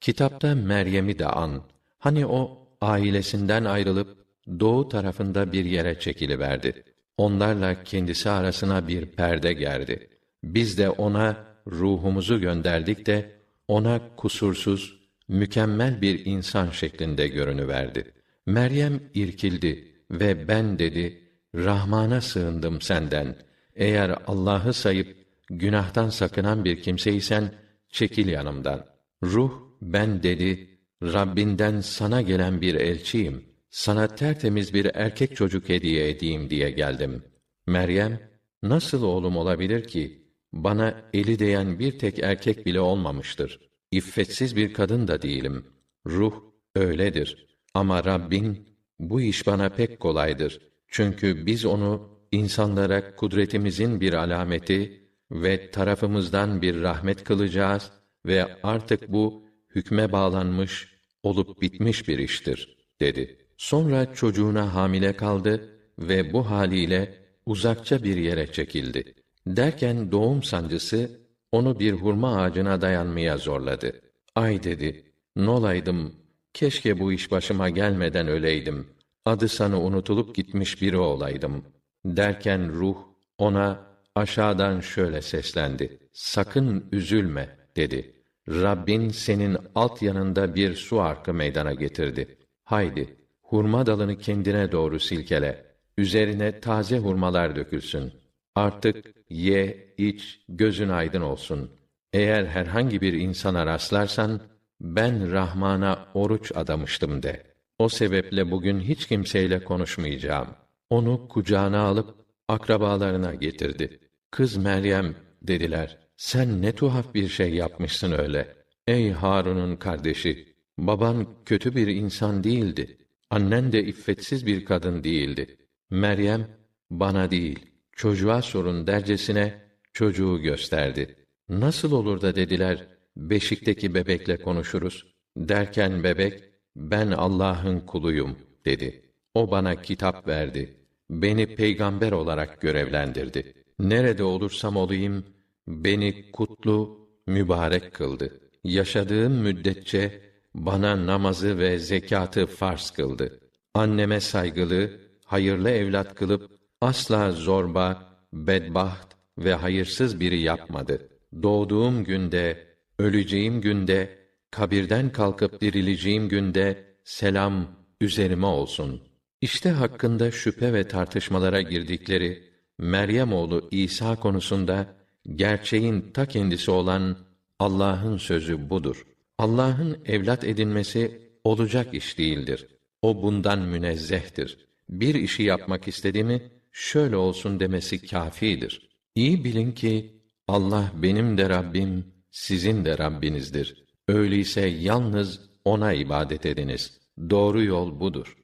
Kitapta Meryem'i de an. Hani o ailesinden ayrılıp doğu tarafında bir yere çekiliverdi. Onlarla kendisi arasına bir perde gerdi. Biz de ona ruhumuzu gönderdik de ona kusursuz, mükemmel bir insan şeklinde görünüverdi. Meryem irkildi ve ben dedi, Rahman'a sığındım senden. Eğer Allah'ı sayıp günahtan sakınan bir kimseysen çekil yanımdan. Ruh ben dedi, Rabbinden sana gelen bir elçiyim. Sana tertemiz bir erkek çocuk hediye edeyim diye geldim. Meryem, nasıl oğlum olabilir ki? Bana eli değen bir tek erkek bile olmamıştır. İffetsiz bir kadın da değilim. Ruh öyledir. Ama Rabbin, bu iş bana pek kolaydır. Çünkü biz onu insanlara kudretimizin bir alameti ve tarafımızdan bir rahmet kılacağız ve artık bu hükme bağlanmış, olup bitmiş bir iştir, dedi. Sonra çocuğuna hamile kaldı ve bu haliyle uzakça bir yere çekildi. Derken doğum sancısı onu bir hurma ağacına dayanmaya zorladı. Ay dedi, nolaydım, keşke bu iş başıma gelmeden öleydim. Adı sana unutulup gitmiş biri olaydım. Derken ruh ona aşağıdan şöyle seslendi. Sakın üzülme dedi. Rabbin senin alt yanında bir su arkı meydana getirdi. Haydi, hurma dalını kendine doğru silkele. Üzerine taze hurmalar dökülsün. Artık ye, iç, gözün aydın olsun. Eğer herhangi bir insana rastlarsan, ben Rahman'a oruç adamıştım de. O sebeple bugün hiç kimseyle konuşmayacağım. Onu kucağına alıp akrabalarına getirdi. Kız Meryem dediler. Sen ne tuhaf bir şey yapmışsın öyle. Ey Harun'un kardeşi, baban kötü bir insan değildi. Annen de iffetsiz bir kadın değildi. Meryem bana değil, çocuğa sorun dercesine çocuğu gösterdi. Nasıl olur da dediler, beşikteki bebekle konuşuruz. Derken bebek, ben Allah'ın kuluyum dedi. O bana kitap verdi. Beni peygamber olarak görevlendirdi. Nerede olursam olayım, beni kutlu, mübarek kıldı. Yaşadığım müddetçe bana namazı ve zekatı farz kıldı. Anneme saygılı, hayırlı evlat kılıp asla zorba, bedbaht ve hayırsız biri yapmadı. Doğduğum günde, öleceğim günde, kabirden kalkıp dirileceğim günde selam üzerime olsun. İşte hakkında şüphe ve tartışmalara girdikleri Meryem oğlu İsa konusunda gerçeğin ta kendisi olan Allah'ın sözü budur. Allah'ın evlat edinmesi olacak iş değildir. O bundan münezzehtir. Bir işi yapmak istedi mi şöyle olsun demesi kâfidir. İyi bilin ki Allah benim de Rabbim, sizin de Rabbinizdir. Öyleyse yalnız ona ibadet ediniz. Doğru yol budur.